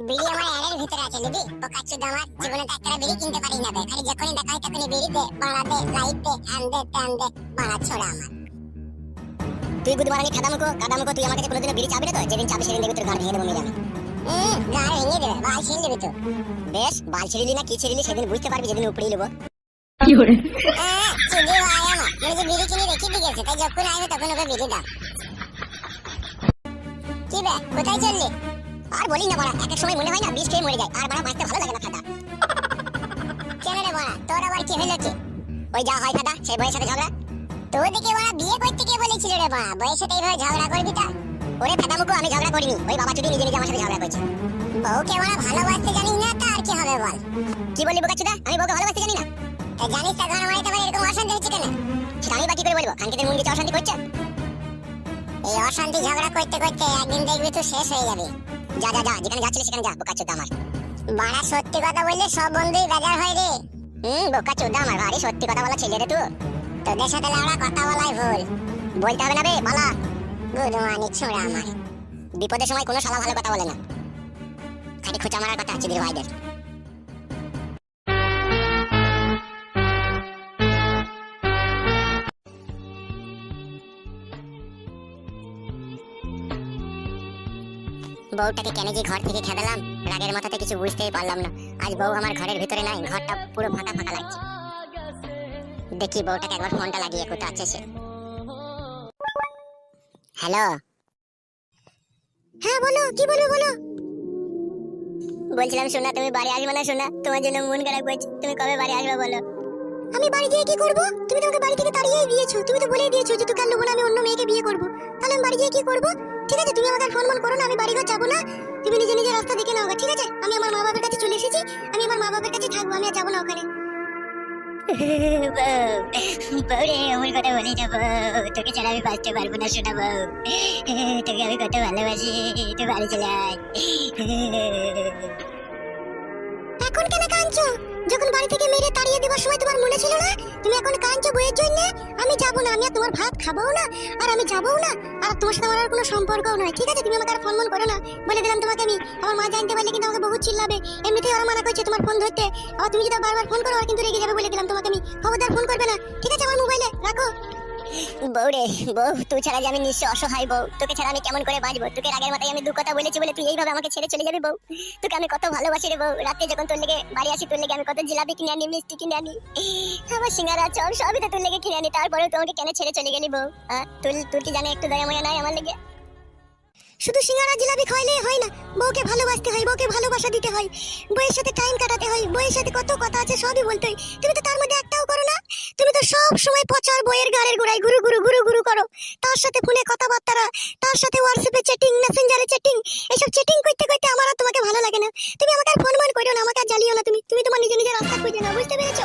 বিড়ি আমার অ্যাডের ভিতরে আছে নিবি? পোকাচ্ছু দামার জীবনে তো একটা বিড়ি কিনতে পারি না বে। খালি যখনই দেখা হয় তখনই বিড়ি দে বাড়া দে লাইট দে হ্যান দে ত্যান দে বাড়া ছোড়া আমার। তুই বুধ মারানি খাদামুকো কাদামুকো তুই আমার কাছে কোনোদিনও বিড়ি চাবি না তো যেদিন চাবি সেদিন দেখবি তোর গান ভেঙে দেবো মেরে আমি হুম ভেঙে দেবে বাল ছিঁড়ে দেবে তো বেশ বাল ছিড়িলি না কি ছিড়িলি সেদিন বুঝতে পারবি যেদিন উপড়ি নেব হ্যাঁ চিনি ভাই আমার মানে যে বিড়ি কিনে রেখে দিয়ে গেছে তাই যখন আসবে তখন ওকে বিড়ি দাও। কি বে কোথায় চললি? আর বলি না বড়া, এক এক সময় মনে হয় না বিষ খেয়ে মরে যায়, আর বড়া বাঁচতে ভালো লাগে না খাদা কেন রে বড়া, তোর আবার কি হলো কি ওই যা হয় খাদা সেই বইয়ের সাথে ঝগড়া? তোর দিকে বড়া বিয়ে করতে কে বলেছিল রে বড়া? বইয়ের সাথে এইভাবে ঝগড়া করবি তা? ওরে খাদামুকো আমি ঝগড়া করিনি। ওই বাবা চুদি নিজে নিজে আমার সাথে ঝগড়া করছে। বউকে বড়া ভালোবাসতে জানিস না, তা আর কি হবে বল? কি বললি বোকাচুদা আমি বউকে ভালোবাসতে জানি না। জানিস তা ঘর বাড়িতে আবার এরকম অশান্তি হচ্ছে কেন? সেটা আমি বাকি করে বলব। খানকিদের মন গেছে অশান্তি করছে? এই অশান্তি ঝগড়া করতে করতে একদিন দেখবি তুই শেষ হয়ে যাবে। যা যা যা, যেখানে যাচ্ছিলি সেখানে যা বোকা চোদ্দা আমার। বাড়া, সত্যি কথা বললে সব বন্ধুই বেজার হয় রে। হুম বোকা চোদ্দা আমার বাড়ি, সত্যি কথা বলা ছেলে রে তুই তোদের সাথে লাউড়া কথা বলাই ভুল। বলতে হবে না বে, বলা। গুড মর্নিং ছোড়া আমার বিপদের সময় কোনো শালা ভালো কথা বলে না। খালি খোঁচা মারার কথা চিদির ভাইদের। বউটাকে কেন যে ঘর থেকে খেদালাম, রাগের মাথাতে কিছু বুঝতেই পারলাম না। আজ বউ আমার ঘরের ভিতরে নাই, ঘরটা পুরো ফাঁকা ফাঁকা লাগছে। দেখি বউটাকে একবার ফোনটা লাগিয়ে কোথা আছে সে। হ্যালো? হ্যাঁ বলো, কি বলব বলো? বলছিলাম শোনা, তুমি বাড়ি আসবে না শোনা? তোমার জন্য মন খারাপ করছে, তুমি কবে বাড়ি আসবে বলো? আমি বাড়ি গিয়ে কি করব? তুমি তো আমাকে বাড়ি থেকে তাড়িয়েই দিয়েছ, তুমি তো বলেই দিয়েছ যে তোকে আর না, আমি অন্য মেয়েকে বিয়ে করব। তাহলে আমি বাড়ি গিয়ে কি করব? ঠিক আছে তুমি আমাকে আর ফোন ফোন করো না আমি বাড়ি ঘর যাব না। তুমি নিজে নিজে রাস্তা দেখে নাও ঠিক আছে? আমি আমার মা বাবার কাছে চলে এসেছি আমি আমার মা বাবার কাছে থাকব আমি আর যাব না ওখানে। বউরে আমার কথা বলে যাব তোকে ছাড়া আমি বাঁচতে পারব না শোনা বউ। তোকে আমি কত ভালোবাসি তুই বাড়ি চলে আয়। এখন কেন কাঁদছো? যখন বাড়ি থেকে মেরে তাড়িয়ে দেওয়ার সময় তোমার মনে ছিল না? তুমি এখন কাঁদছো বইয়ের জন্য? আমি যাব না, আমি আর তোমার ভাত খাব না, আর আমি যাবও না, আর তোমার সাথে আমার কোনো সম্পর্কও নয়। ঠিক আছে, তুমি আমাকে আর ফোন মন করো না। বলে দিলাম তোমাকে আমি। আমার মা জানতে পারলে কিন্তু আমাকে বহুত চিল্লাবে। এমনিতেই ওরা মানা করছে তোমার ফোন ধরতে। আবার তুমি যদি বারবার ফোন করো আর কিন্তু রেগে যাবে বলে দিলাম তোমাকে আমি। খবরদার ফোন করবে না। ঠিক আছে, আমার মোবাইলে রাখো। বউ বউ, তুই ছাড়া যে আমি নিশ্চয় অসহায় বউ। তোকে ছাড়া আমি কেমন করে বাঁচবো? তোকে আগের মাথায় আমি দু কথা বলেছি বলে তুই এইভাবে আমাকে ছেড়ে চলে যাবি বউ? তোকে আমি কত ভালোবাসি রে বউ? রাতে যখন তোর লেগে বাড়ি আসি, তোর লেগে আমি কত জিলাপি কিনে আনি, মিষ্টি কিনে আনি। আমার সিঙ্গারা চপ সবই তো তোর লেগে কিনে আনি। তারপরে তোমাকে কেন ছেড়ে চলে গেলি বউ? হ্যাঁ তুই তুই কি জানে, একটু দয়া মনে নাই আমার লেগে? শুধু সিঙ্গারা জিলাপি খাইলেই হয় না, বউকে ভালোবাসতে হয়, বউকে ভালোবাসা দিতে হয়, বউয়ের সাথে টাইম কাটাতে হয়, বউয়ের সাথে কত কথা আছে সবই বলতে হয়। তুমি তো তার মধ্যে একটাও করো না, তুমি তো সব সময় পচার বইয়ের গাড়ের গোড়ায় গুরু গুরু গুরু গুরু করো। তার সাথে ফোনে কথাবার্তা তার সাথে হোয়াটসঅ্যাপে চ্যাটিং মেসেঞ্জারে চ্যাটিং এসব চ্যাটিং করতে করতে আমার আর তোমাকে ভালো লাগে না। তুমি আমাকে আর ফোন ফোন করো না, আমাকে আর জ্বালিও না তুমি। তুমি তোমার নিজে নিজের রাস্তা খুঁজে না বুঝতে পেরেছ?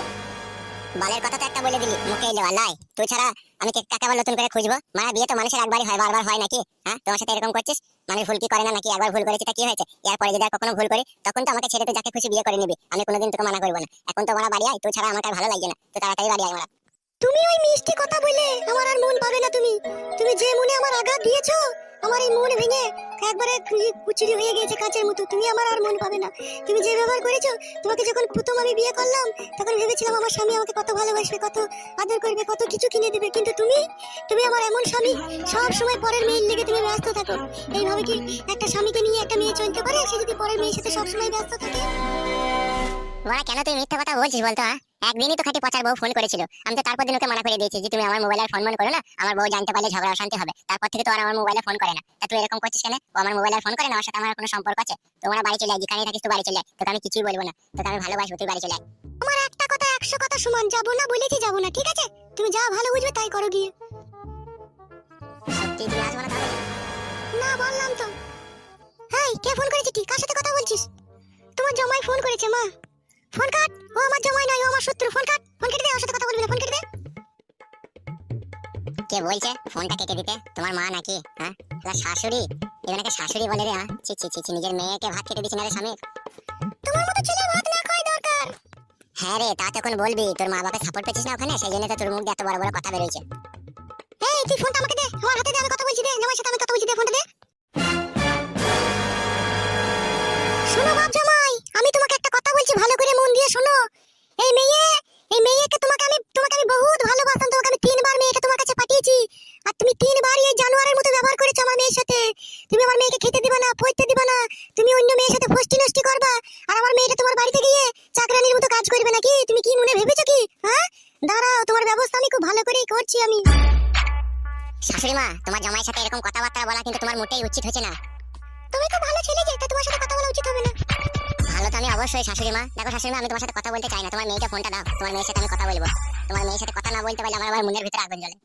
বালের কথা তো একটা বলে দিলি, মুখে এলো লাই তুই ছাড়া আমি কে- কাকে আবার নতুন করে খুঁজবো? মানে বিয়ে তো মানুষের একবারই হয়, বারবার হয় নাকি? হ্যাঁ তোমার সাথে এরকম করছিস? মানুষ ভুল কি করে না নাকি? একবার ভুল করেছি, তা কি হয়েছে? এরপরে যদি আর কখনো ভুল করি, তখন তো আমাকে ছেড়ে তুই যাকে খুশি বিয়ে করে নিবি। আমি কোনোদিন তোকে মানা করব না। এখন তো আমার বাড়ি আয়, তুই ছাড়া আমাকে ভালো লাগছে না। তুই তাড়াতাড়ি বাড়ি আয় আমার তুমি ওই মিষ্টি কথা বলে আমার আর মন পাবে না তুমি। তুমি যে মনে আমার আঘাত দিয়েছ আমার এই মন ভেঙে একবারে কুচুরি হয়ে গেছে কাঁচের মতো। তুমি আমার আর মন পাবে না। তুমি যে ব্যবহার করেছ, তোমাকে যখন প্রথম আমি বিয়ে করলাম, তখন ভেবেছিলাম আমার স্বামী আমাকে কত ভালোবাসবে, কত আদর করবে, কত কিছু কিনে দেবে। কিন্তু তুমি তুমি আমার এমন স্বামী, সব সময় পরের মেয়ের লেগে তুমি ব্যস্ত থাকো। এইভাবে কি একটা স্বামীকে নিয়ে একটা মেয়ে চলতে পারে? সে যদি পরের মেয়ের সাথে সবসময় ব্যস্ত থাকে? বড়া কেন তুই মিথ্যা কথা বলছিস বলতো হ্যাঁ? একদিনই তো খাটি পচার বউ ফোন করেছিল। আমি তো তারপর দিন ওকে মানা করে দিয়েছি যে তুমি আমার মোবাইলে ফোন মন করো না আমার বউ জানতে পারলে ঝগড়া অশান্তি হবে। তারপর থেকে তো আর আমার মোবাইলে ফোন করে না। তা তুই এরকম করছিস কেন? ও আমার মোবাইলে ফোন করে না আমার সাথে আমার কোনো সম্পর্ক আছে? তোমরা বাড়ি চলে আয় যেখানে থাকিস তুই বাড়ি চলে আয়। তোকে আমি কিছুই বলব না। তোকে আমি ভালোবাসবো তুই বাড়ি চলে আমার একটা কথা একশো কথা সমান যাব না বলেছি যাব না ঠিক আছে? তুমি যা ভালো বুঝবে তাই করো গিয়ে। সত্যি তুমি আসব না তাহলে? না বললাম তো। হেই কে ফোন করেছে কি? কার সাথে কথা বলছিস? তোমার জামাই ফোন করেছে মা। Phone cut. ও আমার জামাই নয় ও আমার শত্রু। ফোন কাট ফোন কেটে দে ওর সাথে কথা বলবি না ফোন কেটে দে। কে বলছে? ফোনটা কেটে দিতে? তোমার মা নাকি? হ্যাঁ? এবার শাশুড়ি? এখানে শাশুড়ি বলে রে হ্যাঁ? ছি ছি ছি নিজের মেয়েকে ভাত খেতে দিচ্ছি না রে স্বামী। তোমার মতো ছেলে ভাত না খাওয়াই দরকার। হ্যাঁ রে তা তখন বলবি তোর মা বাবাকে সাপোর্ট পেয়েছিস না ওখানে? সেই জন্য তো তোর মুখ দিয়ে এত বড় বড় কথা বেরোচ্ছে এই তুই ফোনটা আমাকে দে আমার হাতে দে আমি কথা বলছি দে জামাইয়ের সাথে আমি কথা বলছি দে ফোনটা দে। শোনো এই মেয়ে এই মেয়েকে তোমাকে আমি তোমাকে আমি বহুত ভালোবাসতাম তোমাকে আমি তিনবার মেয়েকে তোমার কাছে পাঠিয়েছি। আর তুমি তিনবার এই জানোয়ারের মতো ব্যবহার করেছ আমার মেয়ের সাথে। তুমি আমার মেয়েকে খেতে দিবা না পড়তে দিবা না তুমি অন্য মেয়ের সাথে ফষ্টি নষ্টি করবা আর আমার মেয়েটা তোমার বাড়িতে গিয়ে চাকরানির মতো কাজ করবে নাকি? তুমি কি মনে ভেবেছো কি? হ্যাঁ? দাঁড়াও তোমার ব্যবস্থা আমি খুব ভালো করেই করছি আমি। শাশুড়ি মা তোমার জামাইয়ের সাথে এরকম কথাবার্তা বলা কিন্তু তোমার মোটেই উচিত হচ্ছে না। তুমি খুব ভালো ছেলে যে তোমার সাথে কথা বলা উচিত হবে না। আমি অবশ্যই শাশুড়ি মা। দেখো শাশুড়ি মা আমি তোমার সাথে কথা বলতে চাই না। তোমার মেয়েকে ফোনটা দাও। তোমার মেয়ের সাথে আমি কথা বলব। তোমার মেয়ের সাথে কথা না বলতে পারলে আমার আবার মনের ভিতরে আগুন জ্বলে।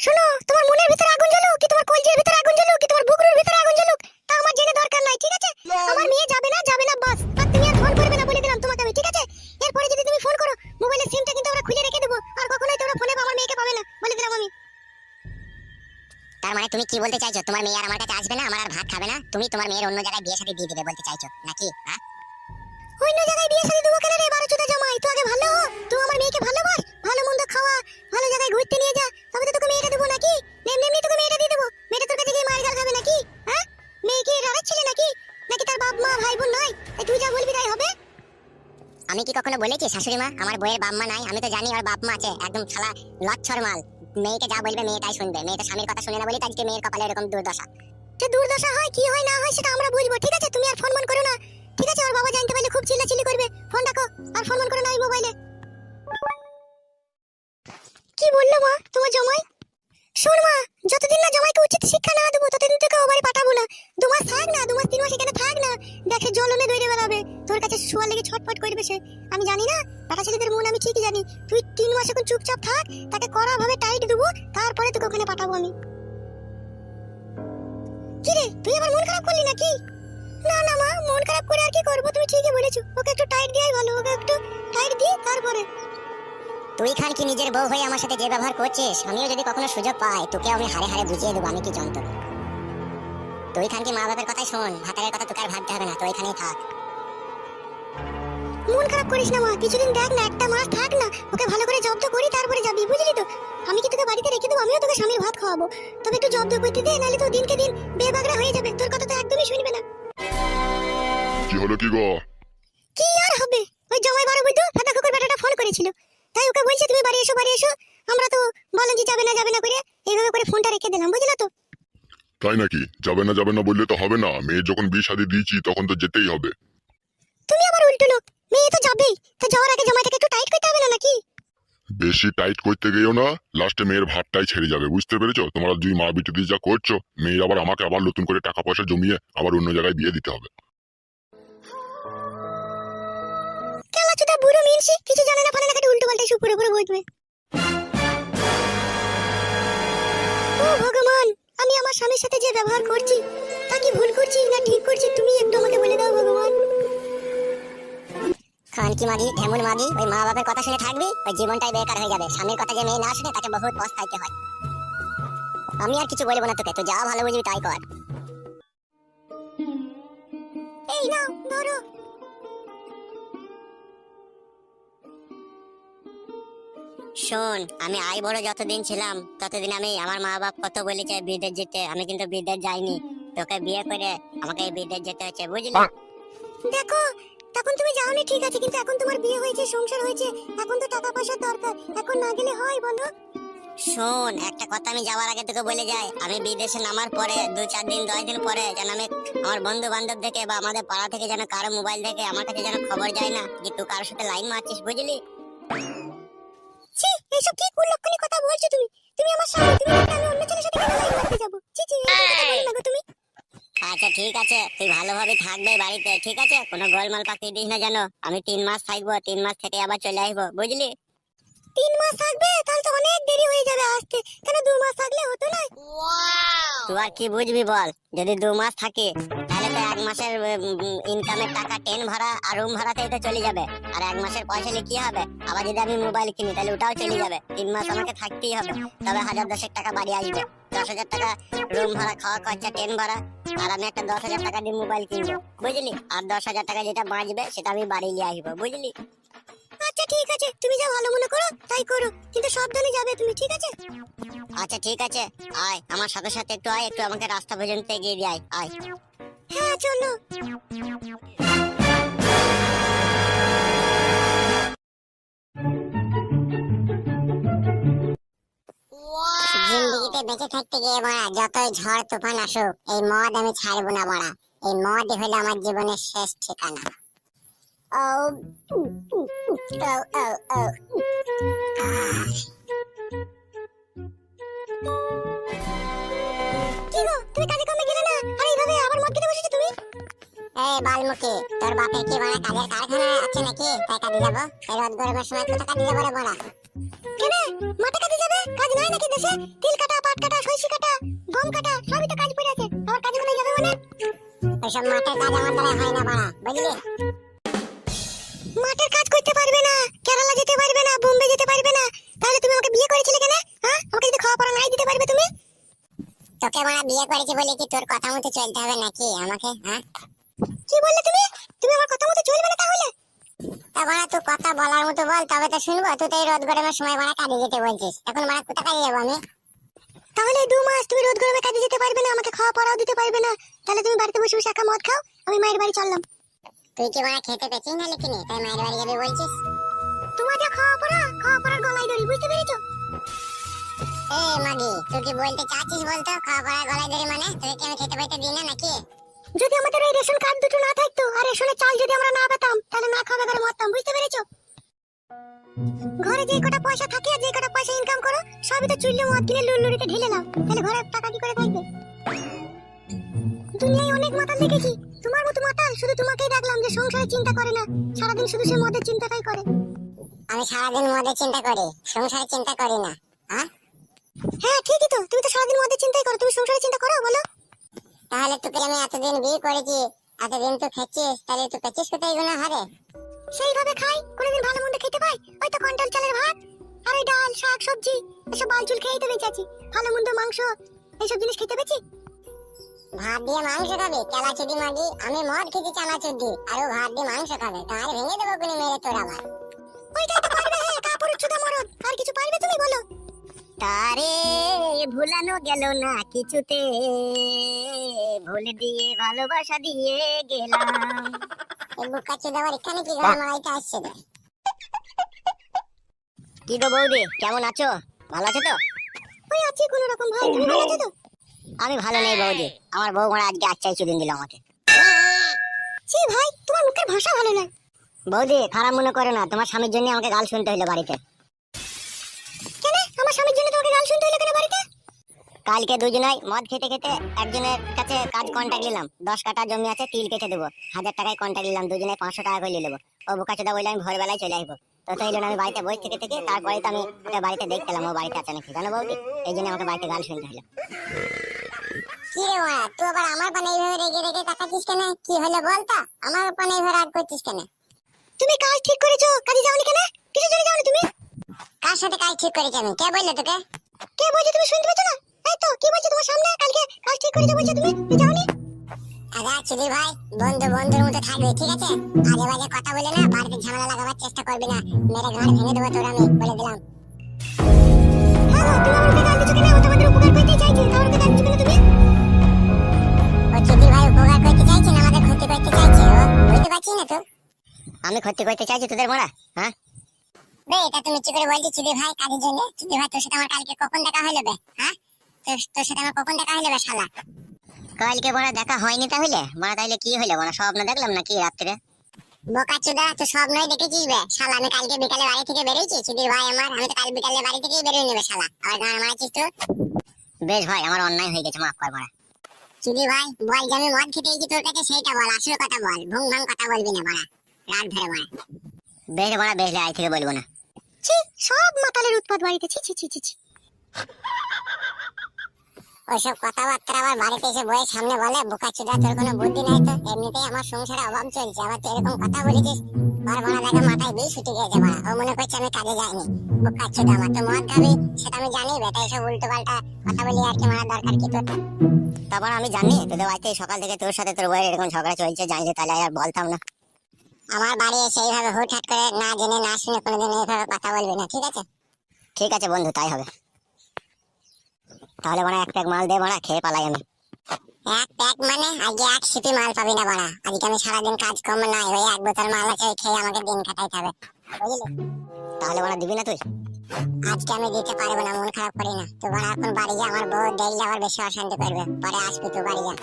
শোনো তোমার মনের ভিতরে আগুন জ্বলুক কি তোমার কলজের ভিতরে আগুন জ্বলুক কি তোমার বুকরুর ভিতরে আগুন জ্বলুক তা আমার জেনে দরকার নাই ঠিক আছে? আমার মেয়ে যাবে না যাবে না বাস আর তুমি আর ফোন করবে না বলে দিলাম তোমাকে আমি ঠিক আছে? এরপরে যদি তুমি ফোন করো মোবাইলের সিমটা কিন্তু আমরা খুলে রেখে দেবো। আর কখনোই তোমরা ফোনে আমার মেয়েকে পাবে না বলে দিলাম আমি। তার মানে তুমি কি বলতে চাইছো? তোমার মেয়ে আর আমার কাছে আসবে না আমার আর ভাত খাবে না? তুমি তোমার মেয়ের অন্য জায়গায় বিয়ে সাথে দিয়ে দিবে বলতে চাইছো নাকি হ্যাঁ? বিয়ে শাদী দেবো কেন রে? বারো চোদা জামাই। তুই আগে ভালো হ। তুই আমার মেয়েকে ভালোবাস? ভালো মন্দ খাওয়া ভালো জায়গায় ঘুরতে নিয়ে যা। তবে তো তোকে মেয়েটা দেবো নাকি? এমনি এমনি তোকে মেয়েটা দিয়ে দেবো। মেয়েটা তোর কাছে গিয়ে মায়ের গাল খাবে নাকি? হ্যাঁ? মেয়েকে রাড়াচ্ছিলে নাকি? নাকি তার বাপ মা ভাই বোন নাই তুই যা বলবি তাই হবে। আমি কি কখনো বলেছি শাশুড়ি মা? আমার বইয়ের বাপ মা নাই। আমি তো জানি ওর বাপ মা আছে। একদম শালা লচ্ছর মাল। মেয়েকে যা বলবে মেয়ে তাই শুনবে। মেয়ে তো স্বামীর কথা শুনে না বলে আজকে মেয়ের কপালে এরকম দুর্দশা। দুর্দশা হয় কি হয় না হয় সেটা আমরা বুঝব। ঠিক আছে? তুমি আর ফোন মন করো না। ঠিক আছে ওর বাবা জানতে পারলে খুব চিল্লাচিল্লি করবে। ফোন রাখো, আর ফোন করো না মোবাইলে কি বলল মা, তোমার জামাই? শোন মা, যতদিন না জামাইকে উচিত শিক্ষা না দেবো, ততদিন তোকে ও বাড়ি পাঠাবো না। দু মাস থাক না, দু মাস, তিন মাস এখানে থাক না। দেখে জলনে দৌড়ে বেড়াবে। তোর কাছে শোয়ার লেগে ছটফট করবে সে। আমি জানি না বেটা ছেলেদের মন আমি ঠিকই জানি। তুই তিন মাস এখন চুপচাপ থাক, তাকে কড়া ভাবে টাইট দেবো, তারপরে তোকে ওখানে পাঠাবো আমি। কি রে, তুই আবার মন খারাপ করলি নাকি? না না মা মন খারাপ করে আর কি করব? তুমি ঠিকই বলেছ। ওকে একটু টাইট ভালো ওকে একটু টাইট তারপরে। তুই খান কি নিজের বউ হয়ে আমার সাথে যে ব্যবহার করছিস? আমিও যদি কখনো সুযোগ পাই তোকে আমি হারে হারে বুঝিয়ে দেবো আমি কি যন্ত্র তুই খান কি মা বাবার কথাই শোন ভাতারের কথা তোকে আর ভাবতে হবে না তুই এখানেই থাক। মন খারাপ করিস না মা কিছুদিন দেখ না একটা মাস থাক না ওকে ভালো করে জব্দ করি তারপরে যাবি বুঝলি তো? আমি কি তোকে বাড়িতে রেখে দেবো? আমিও তোকে স্বামীর ভাত খাওয়াবো। তবে একটু জব্দ করতে দে নাহলে তো দিনকে দিন বেবাগরা হয়ে যাবে তোর কথা তো একদমই শুনবে না। কি হলো কি গো? কি আর হবে? ওই জামাই বুঝতো ফাটা কুকুর বেটাটা ফোন করেছিল। তাই ওকে বলছে তুমি বাড়ি এসো বাড়ি এসো। আমরা তো বললাম যে যাবে না যাবে না করে এইভাবে করে ফোনটা রেখে দিলাম বুঝলা তো? তাই নাকি? যাবে না যাবে না বললে তো হবে না। মেয়ে যখন বিয়ে শাদী দিয়েছি তখন তো যেতেই হবে। তুমি আবার উল্টো লোক। মেয়ে তো যাবেই। তা যাওয়ার আগে জামাইটাকে একটু টাইট করতে হবে না নাকি? বেশি টাইট করতে গেও না। লাস্টে মেয়ের ভাতটাই ছেড়ে যাবে বুঝতে পেরেছ? তোমরা দুই মা বিটি দিয়ে যা করছ মেয়ে আবার আমাকে আবার নতুন করে টাকা পয়সা জমিয়ে আবার অন্য জায়গায় বিয়ে দিতে হবে। বুড়ো মিনসি কিছু জানে না, ফানে না কাটে উল্টো পাল্টা এসে উপরে উপরে বসবে ও ভগবান, আমি আমার স্বামীর সাথে যে ব্যবহার করছি, তা কি ভুল করছি না ঠিক করছি, তুমি একটু আমাকে বলে দাও ভগবান। খান কি মাগি ঢেমুন মাগি, ওই মা বাবার কথা শুনে থাকবি, ওই জীবনটাই বেকার হয়ে যাবে। স্বামীর কথা যে মেয়ে না শুনে, তাকে বহুত পস্তাইতে হয়। আমি আর কিছু বলব না তোকে, তুই যা ভালো বুঝবি তাই কর। শোন আমি আই বড় যতদিন ছিলাম ততদিন আমি আমার মা বাপ কত বলেছে বিদেশ যেতে আমি কিন্তু বিদেশ যাইনি। তোকে বিয়ে করে আমাকে বিদেশ যেতে হচ্ছে বুঝলি? দেখো তখন তুমি যাওনি ঠিক আছে কিন্তু এখন তোমার বিয়ে হয়েছে সংসার হয়েছে এখন তো টাকা পয়সার দরকার এখন না গেলে হয় বলো। শোন একটা কথা আমি যাওয়ার আগে তোকে বলে যাই আমি বিদেশে নামার পরে দু চার দিন দশ দিন পরে যেন আমি আমার বন্ধু বান্ধব থেকে বা আমাদের পাড়া থেকে যেন কারও মোবাইল থেকে আমার কাছে যেন খবর যায় না যে তুই কারোর সাথে লাইন মারছিস বুঝলি? ছি এইসব কি কুলক্ষণী কথা বলছো তুমি? তুমি আমার স্বামী তুমি আমি অন্য ছেলের সাথে কেন লাইন মারতে ছি ছি এইসব কথা বলো না তুমি। আচ্ছা ঠিক আছে। তুই ভালোভাবে থাকবে বাড়িতে ঠিক আছে? কোনো গোলমাল পাকিয়ে দিস না জানো আমি তিন মাস থাকব তিন মাস থেকে আবার চলে আসব বুঝলি? তিন মাস থাকবে? তাহলে তো অনেক দেরি হয়ে যাবে আসতে। কেন দু মাস থাকলে হতো না? তুই আর কি বুঝবি বল? যদি দু মাস থাকি এক মাসের ইনকামের টাকা ট্রেন ভাড়া আর রুম ভাড়াতেই তো চলে যাবে। আর এক মাসের পয়সা নিয়ে কি হবে? আবার যদি আমি মোবাইল কিনি, তাহলে ওটাও চলে যাবে। তিন মাস আমাকে থাকতেই হবে। তবে হাজার দশেক টাকা বাড়ি আসবে। দশ হাজার টাকা রুম ভাড়া, খাওয়া খরচা ট্রেন ভাড়া। আর আমি একটা দশ হাজার টাকা দিয়ে মোবাইল কিনবো। বুঝলি? আর দশ হাজার টাকা যেটা বাঁচবে, সেটা আমি বাড়ি নিয়ে আসব। বুঝলি? আচ্ছা ঠিক আছে। তুমি যা ভালো মনে করো, তাই করো। কিন্তু সাবধানে যাবে তুমি, ঠিক আছে? আচ্ছা ঠিক আছে। আয়। আমার সাথে সাথে একটু আয়, একটু আমাকে রাস্তা পর্যন্ত এগিয়ে দিয়ে আয়। আয়। হ্যাঁ চলো। জিন্দগিতে বেঁচে থাকতে গিয়ে বড়া যতই ঝড় তুফান আসুক এই মদ আমি ছাড়বো না বড়া। এই মদই হলো আমার জীবনের শেষ ঠিকানা। কি গো তুমি কানে কমে এই বালমুখী তোর বাপের কি মানে কাজের কারখানা আছে নাকি? তাই কাজে যাব? এই রোদ গরমের সময় কোথা কাজে যাব রে বড়া? কেন? মাঠে কাজে যাবে? কাজ নাই নাকি দেশে? তিল কাটা পাট কাটা সইসি কাটা গম কাটা সবই তো কাজ পড়ে আছে। আবার কাজে কোথায় যাবে মানে? ওইসব মাঠের কাজ আমার দ্বারা হয় না বড়া বুঝলি? মাঠের কাজ করতে পারবে না কেরালা যেতে পারবে না বোম্বে যেতে পারবে না তাহলে তুমি আমাকে বিয়ে করেছিলে কেন? হ্যাঁ? আমাকে যদি খাওয়া পড়া নাই দিতে পারবে তুমি? তোকে মারা বিয়ে করেছি বলে কি তোর কথা মতো চলতে হবে নাকি আমাকে হ্যাঁ? কি বললে তুমি? তুমি আমার কথা মতো চলবে না তাহলে? তা মারা তুই কথা বলার মতো বল তবে তো শুনব। তুই তো এই রোদ গরমের সময় মারা কাজে যেতে বলছিস। এখন মারা কোথা কাজে যাব আমি? তাহলে দু মাস তুমি রোদ গরমে কাজে যেতে পারবে না আমাকে খাওয়া পড়াও দিতে পারবে না। তাহলে তুমি বাড়িতে বসে বসে একা মদ খাও আমি মায়ের বাড়ি চললাম। তুই কি মারা খেতে পেছিস না লিখিনি? তাই মায়ের বাড়ি যাবি বলছিস? তোমার যা খাওয়া পড়া খাওয়া পড়ার গলায় দড়ি বুঝতে পেরেছ? এ মাগি তুই কি বলতে চাচ্ছিস বলতো? খাওয়া পড়ার গলায় দড়ি মানে? তুই কি আমি খেতে পাইতে দিই না নাকি? যদি আমাদের এই রেশন কার্ড দুটো না থাকতো আর রেশনের চাল যদি আমরা না পেতাম তাহলে না খাওয়া করে মরতাম বুঝতে পেরেছ? ঘরে যে কটা পয়সা থাকে আর যে কটা পয়সা ইনকাম করো সবই তো চুল্লি মদ কিনে লুলুড়িতে ঢেলে নাও তাহলে ঘরে টাকা কি করে থাকবে? দুনিয়ায় অনেক মাতাল দেখেছি। তোমার মতো মাতাল শুধু তোমাকেই দেখলাম যে সংসারের চিন্তা করে না সারাদিন শুধু সে মদের চিন্তাটাই করে। আমি সারাদিন মদের চিন্তা করি সংসারের চিন্তা করি না হ্যাঁ হ্যাঁ ঠিকই তো তুমি তো সারাদিন মদের চিন্তাই করো তুমি সংসারের চিন্তা করো বলো। তাহলে তোকে আমি এতদিন বিয়ে করেছি এতদিন তো খেয়েছিস তাহলে তুই পেয়েছিস কোথায়গুলো হারে সেইভাবে খাই কোনোদিন ভালো মন্দ খেতে পাই? ওই তো কন্ট্রোল চালের ভাত আর ওই ডাল শাক সবজি এসব বালচুল খেয়েই তো বেঁচে আছি। ভালো মন্দ মাংস এইসব জিনিস খেতে পেয়েছি? ভাত দিয়ে মাংস খাবে? কেলা চুদি মাগি? আমি মদ খেতে চানা চুদি আর ও ভাত দিয়ে মাংস খাবে তার ভেঙে দেবো কোনি মেরে তোর আবার। ওইটাই তো পারবে হ্যাঁ কাপড় চুদা মরদ আর কিছু পারবে তুমি বলো? তারে ভুলানো গেল না কিছুতে। ভুল দিয়ে ভালোবাসা দিয়ে গেলাম। এই বুকা চুদা আবার এখানে কি গান আসছে রে? কি গো বৌদি কেমন আছো? ভালো আছো তো? ওই আছি কোনো রকম ভাই তুমি ভালো আছো তো? আমি ভালো নেই বৌদি আমার বউ মারা আজকে আচ্ছাই চুদিন দিল আমাকে। ছি ভাই তোমার মুখের ভাষা ভালো না বৌদি খারাপ মনে করো না তোমার স্বামীর জন্য আমাকে গাল শুনতে হলো বাড়িতে। কেন? আমার স্বামীর জন্য শুনতে হলো কেন বাড়িতে? কালকে দুজনাই মদ খেতে খেতে একজনের কাছে কাজ কন্ট্যাক্ট নিলাম। দশ কাঠা জমি আছে তিল কেটে দেবো। হাজার টাকায় কন্ট্যাক্ট নিলাম দুজনে পাঁচশো টাকা করে নেব। ও বোকা চোদা বললে আমি ভোরবেলায় চলে আসব। তো এলো না আমি বাড়িতে বই থেকে থেকে তারপরে তো আমি ওটা বাড়িতে দেখলাম ও বাড়িতে আছে নাকি জানো বৌদি? এই জন্য আমাকে বাড়িতে গাল শুনতে হলো। কি রে ওয়া তুই আবার আমার পানে এইভাবে রেগে রেগে তাকাচ্ছিস কেন? কি হলো বল তো? আমার পানে এইভাবে রাগ করছিস কেন? তুমি কাজ ঠিক করেছ? কাজে যাওনি কেন? কিসের জন্য যাওনি তুমি? কার সাথে কাজ ঠিক করেছি আমি কে বলল তোকে? কে বলছে তুমি শুনতে পেছো না? এই তো কি বলছে তোমার সামনে? কালকে কাজ ঠিক করেছ বলছো তুমি? যাওনি? আচ্ছা চিদি ভাই বন্ধু বন্ধুর মতো থাকবে ঠিক আছে? আজে বাজে কথা বলে না বাড়িতে ঝামেলা লাগাবার চেষ্টা করবি না। মেরে ঘাড় ভেঙে দেবো তোর আমি বলে দিলাম। হ্যাঁ তুমি আমাকে গাল দিচ্ছ কেন? তোমাদের উপকার করতে চাইছে আমাকে গাল দিচ্ছ কেন তুমি? ও চিদি ভাই উপকার করতে চাইছে না আমাদের ক্ষতি করতে চাইছে? বুঝতে পারছি না তো? আমি ক্ষতি করতে চাইছি তোদের মারা হ্যাঁ? বে এটা তুমি কি করে বলছি চিদি ভাই কাজের জন্য চিদি ভাই তোর সাথে আমার কালকে কখন দেখা হলো বে হ্যাঁ? তোর তোর সাথে আমার কখন দেখা হলো বে শালা? কালকে মারা দেখা হয়নি তাহলে? কি হলো? স্বপ্ন দেখলাম নাকি রাত্রে? বোকা চুদা তো দেখেছিস বে? শালা আমি কালকে বিকালে বাড়ি থেকে বেরিয়েছি ভাই আমার আমি তো কাল বিকালে বাড়ি থেকেই বেরিয়ে নেবে শালা। আর গান মারাচ্ছিস তো বেশ ভাই আমার অন্যায় হয়ে গেছে মাফ কর মারা। চিদি ভাই বল যে আমি মদ খেতে এসেছি তোর কাছে সেইটা বল আসল কথা বল ভুং ভাং কথা বলবি না মারা। রাত ধরে বেশ মারা বেশলে আই থেকে বলব না। ছি সব মাতালের উৎপাত বাড়িতে ছি ছি ছি ছি ছি। ওইসব কথাবার্তা আবার বাড়িতে এসে বইয়ের সামনে বলে বোকা চুদা তোর কোনো বুদ্ধি নাই তো? এমনিতেই আমার সংসারে অভাব চলছে আবার তুই এরকম কথা বলেছিস আর বড় দেখা মাথায় বিষ মারা ও মনে করছে আমি কাজে যাইনি। বোকা চুদা আমার তো মদ খাবি সেটা আমি জানি বেটা এসব উল্টো পাল্টা কথা বলি আর কি মারা দরকার কি তোর? তারপর আমি জানি তোদের বাড়িতে সকাল থেকে তোর সাথে তোর বইয়ের এরকম ঝগড়া চলছে জানলে তাহলে আর বলতাম না। আমার বাড়ি এসে এইভাবে হুটহাট করে না জেনে না শুনে কোনোদিন এইভাবে কথা বলবি না ঠিক আছে? ঠিক আছে বন্ধু তাই হবে। তাহলে মানে এক প্যাক মাল দে মারা খেয়ে পালাই আমি। এক প্যাক মানে? আজকে এক সিপি মাল পাবি না বড়া। আজকে আমি সারাদিন কাজ কম নাই ওই এক বোতল মাল আছে খেয়ে আমাকে দিন কাটাইতে হবে। বুঝলি? তাহলে মানে দিবি না তুই? আজকে আমি দিতে পারব না মন খারাপ করি না। তুই বড় এখন বাড়ি যা আমার বউ দেখলে আবার বেশি অশান্তি করবে। পরে আসবি তুই বাড়ি যা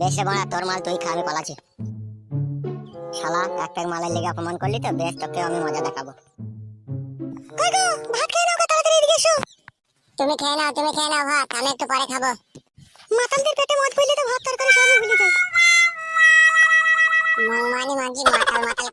বেশ বড়া তোর মাল তুই খা আমি পালাচ্ছি। শালা একটা মালের লেগে অপমান করলি তো বেশ তোকে আমি মজা দেখাবো। ভাত খেয়ে নাও তাড়াতাড়ি এদিকে এসো। তুমি খেয়ে নাও তুমি খেয়ে নাও ভাত আমি একটু পরে খাব। মাতালদের পেটে মদ পড়লে তো ভাত তরকারি সবই ভুলে যায়। মানি মাঝি মাতাল মাতাল